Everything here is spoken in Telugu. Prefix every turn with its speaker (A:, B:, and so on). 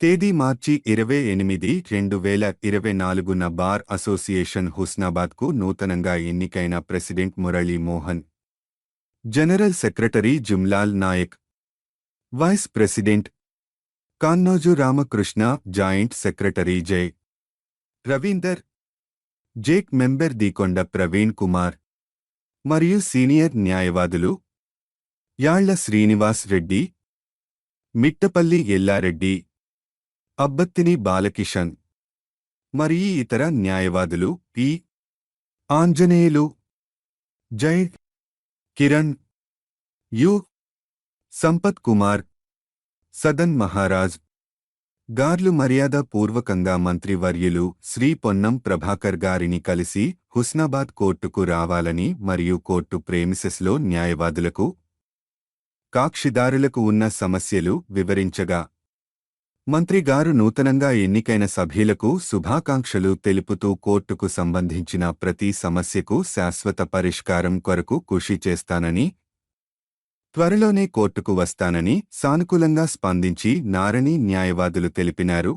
A: తేదీ మార్చి ఇరవై ఎనిమిది రెండు వేల ఇరవై నాలుగున బార్ అసోసియేషన్ హుస్నాబాద్కు నూతనంగా ఎన్నికైన president Murali Mohan. General secretary Jumlal Naik. Vice president Kannoju Ramakrishna joint secretary J. Ravinder. Jake member Deekonda Praveen Kumar. మరియు సీనియర్ న్యాయవాదులు యాళ్ళ శ్రీనివాస్ రెడ్డి మిట్టపల్లి ఎల్లారెడ్డి. అబ్బత్తిని బాలకిషన్. మరియు ఇతర న్యాయవాదులు P. Anjaneyulu J. Kiran U. Sampath Kumar Sadan Maharaj గార్లు మర్యాద పూర్వకంగా మంత్రివర్యులు శ్రీ పొన్నం ప్రభాకర్ గారిని కలిసి హుస్నాబాద్ కోర్టుకు రావాలని మరియు కోర్టు ప్రేమిసెస్లో న్యాయవాదులకు కాక్షిదారులకు ఉన్న సమస్యలు వివరించగా మంత్రిగారు నూతనంగా ఎన్నికైన సభ్యులకు శుభాకాంక్షలు తెలుపుతూ కోర్టుకు సంబంధించిన ప్రతి సమస్యకు శాశ్వత పరిష్కారం కొరకు కృషి చేస్తానని త్వరలోనే కోర్టుకు వస్తానని సానుకూలంగా స్పందించి నారని న్యాయవాదులు తెలిపినారు.